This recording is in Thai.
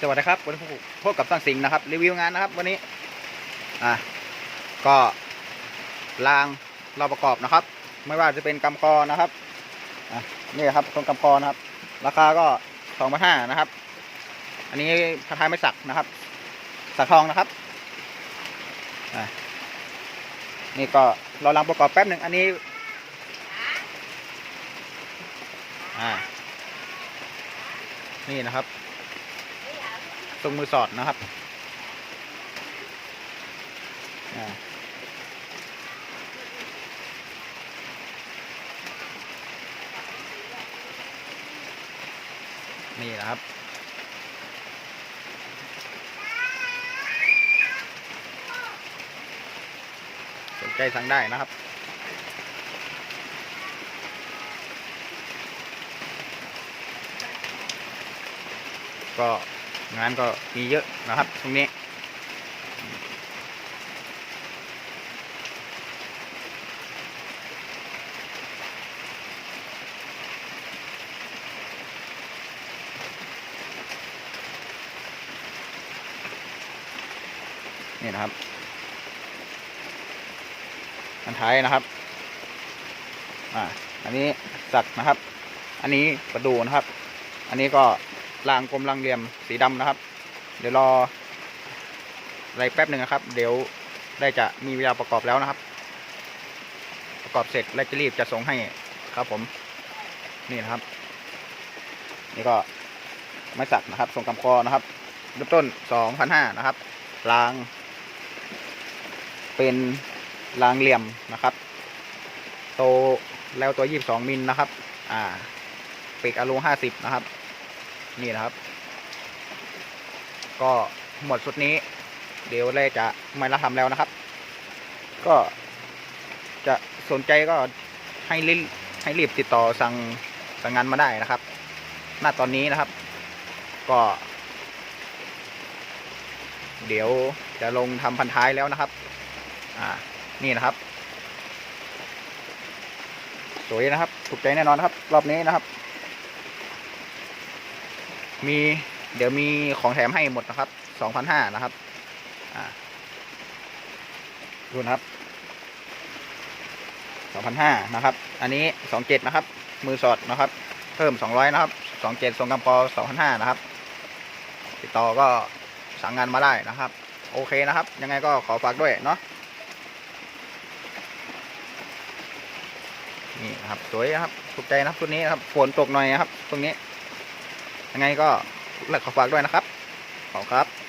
สวัสดีครับวันนี้พบกับตั้งสิงห์นะครับ รีวิวงานนะครับ วันนี้ อะก็รางเราประกอบนะครับ ไม่ว่าจะเป็นกำกอนะครับอะนี่ครับตรงกำกอนะครับ ราคาก็สองพันห้านะครับ อันนี้พระทายไม่สักนะครับ สักทองนะครับอะนี่ก็เรารางประกอบแป๊บหนึ่งอันนี้อ่านี่นะครับ ตรงมือสอดนะครับนี่นะครับ สนใจสั่งได้นะครับก็ งานก็มีเยอะนะครับ ตรงนี้ นี่นะครับอันท้ายนะครับ อ่า อันนี้สักนะครับ อันนี้ประดูนะครับ อันนี้ก็ รางกลมรางเหลี่ยมสีดำนะครับ เดี๋ยวรออะไรแป๊บหนึ่งนะครับ เดี๋ยวได้จะมีเวลาประกอบแล้วนะครับ ประกอบเสร็จและจะรีบจะส่งให้ครับผมนี่นะครับ นี่ก็ไม้สักนะครับส่งกำคอนะครับเริ่มต้นสองพันห้านะครับราง เป็นรางเหลี่ยมนะครับโตแล้วตัวยี่สิบสองมิลนะครับ อ่าปีกอลูห้าสิบนะครับ นี่นะครับ ก็หมดชุดนี้ เดี๋ยวแรกจะไม่ละทำแล้วนะครับ ก็จะสนใจก็ให้รีบให้รีบติดต่อสั่งสั่งงานมาได้นะครับณตอนนี้นะครับ ก็ เดี๋ยวจะลงทำพันท้ายแล้วนะครับ อ่า นี่นะครับ สวยนะครับ ถูกใจแน่นอนครับ รอบนี้นะครับ มีเดี๋ยวมีของแถมให้หมดนะครับสองพันห้านะครับดูนะครับสองพันห้านะครับ อันนี้สองเจ็ดนะครับ มือสอดนะครับ เพิ่มสองร้อยนะครับสองเจ็ดส่งกำปอสองพันห้านะครับ ติดต่อก็สั่งงานมาได้นะครับ โอเคนะครับ ยังไงก็ขอฝากด้วยเนาะนี่ครับสวยนะครับถูกใจนะครับชุดนี้นะครับฝนตกหน่อยนะครับ ตรงนี้ ยังไงก็ขอฝากด้วยนะครับ ขอบคุณครับ